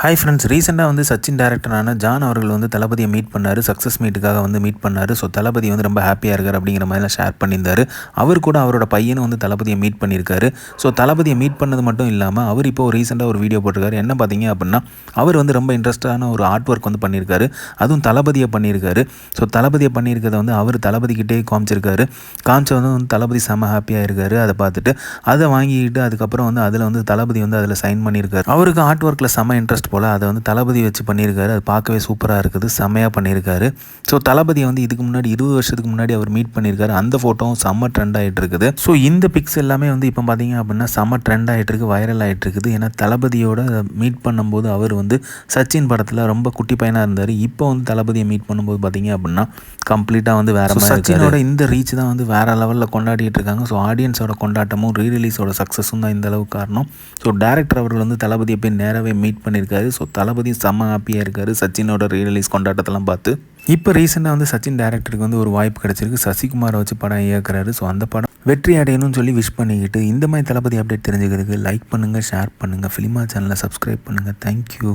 Hi friends ரீசெண்டாக வந்து Sachin டேரக்டரான John அவர்கள் வந்து தளபதியை மீட் பண்ணார். சக்ஸஸ் மீட்டுக்காக வந்து மீட் பண்ணார். ஸோ தளபதி வந்து ரொம்ப ஹாப்பியாக இருக்கார் அப்படிங்கிற மாதிரிலாம் ஷேர் பண்ணியிருந்தார். அவர் கூட அவரோட பையனும் வந்து தளபதியை மீட் பண்ணியிருக்காரு. ஸோ தளபதியை மீட் பண்ணது மட்டும் இல்லாமல் அவர் இப்போ ரீசெண்டாக ஒரு வீடியோ போட்டிருக்காரு. என்ன பார்த்தீங்க அப்படின்னா அவர் வந்து ரொம்ப இன்ட்ரெஸ்டான ஒரு ஆர்ட் ஒர்க் வந்து பண்ணியிருக்காரு. அதுவும் தளபதியை பண்ணியிருக்காரு. ஸோ தளபதியை பண்ணியிருக்கிறத வந்து அவர் தளபதிக்கிட்டே காமிச்சிருக்காரு. காமிச்ச வந்து வந்து தளபதி செம ஹாப்பியாக இருக்காரு. அதை பார்த்துட்டு அதை வாங்கிக்கிட்டு அதுக்கப்புறம் வந்து அதில் வந்து தளபதி வந்து அதில் சைன் பண்ணியிருக்காரு. அவருக்கு ஆர்ட் ஒர்க்கில் செம இன்ட்ரெஸ்ட் போல் அதை வந்து தளபதி வச்சு பண்ணியிருக்காரு. அது பார்க்கவே சூப்பராக இருக்குது. செம்மையாக பண்ணியிருக்காரு. ஸோ தளபதி வந்து இதுக்கு முன்னாடி இருபது வருஷத்துக்கு முன்னாடி அவர் மீட் பண்ணியிருக்காரு. அந்த ஃபோட்டோவும் செம்ம ட்ரெண்ட் ஆகிட்டு இருக்குது. ஸோ இந்த பிக்ஸ் எல்லாமே வந்து இப்போ பார்த்தீங்க அப்படின்னா செம்ம ட்ரெண்ட் ஆகிட்டு இருக்கு வைரல் ஆகிட்டு இருக்குது. ஏன்னா தளபதியோட மீட் பண்ணும்போது அவர் வந்து சச்சின் படத்தில் ரொம்ப குட்டி பையனாக இருந்தார். இப்போ வந்து தளபதியை மீட் பண்ணும்போது பார்த்தீங்க அப்படின்னா கம்ப்ளீட்டாக வந்து வேற மாதிரி சச்சினோட இந்த ரீச் தான் வந்து வேற லெவலில் கொண்டாடிட்டு இருக்காங்க. ஸோ ஆடியன்ஸோட கொண்டாட்டமும் ரீ ரிலீஸோட சக்ஸஸும் தான் இந்த அளவுக்கு காரணம். ஸோ டேரக்டர் அவர்கள் வந்து தளபதியை போய் நேராகவே மீட் இருக்காரு. ஸோ தளபதி செம்ம ஹாப்பியாக இருக்காரு. சச்சினோட ரீரிலீஸ் கொண்டாட்டத்தெல்லாம் பார்த்து. இப்போ ரீசெண்டாக வந்து சச்சின் டேரக்டருக்கு வந்து ஒரு வாய்ப்பு கிடச்சிருக்கு. சசிகுமாரை வச்சு படம் இயக்குறாரு. ஸோ அந்த படம் வெற்றி அடையணும்னு சொல்லி விஷ் பண்ணிக்கிட்டு இந்த மாதிரி தளபதி அப்டேட் தெரிஞ்சுக்கிறதுக்கு லைக் பண்ணுங்கள் ஷேர் பண்ணுங்கள் ஃபிலிமா சேனலை சப்ஸ்கிரைப் பண்ணுங்கள் தேங்க்யூ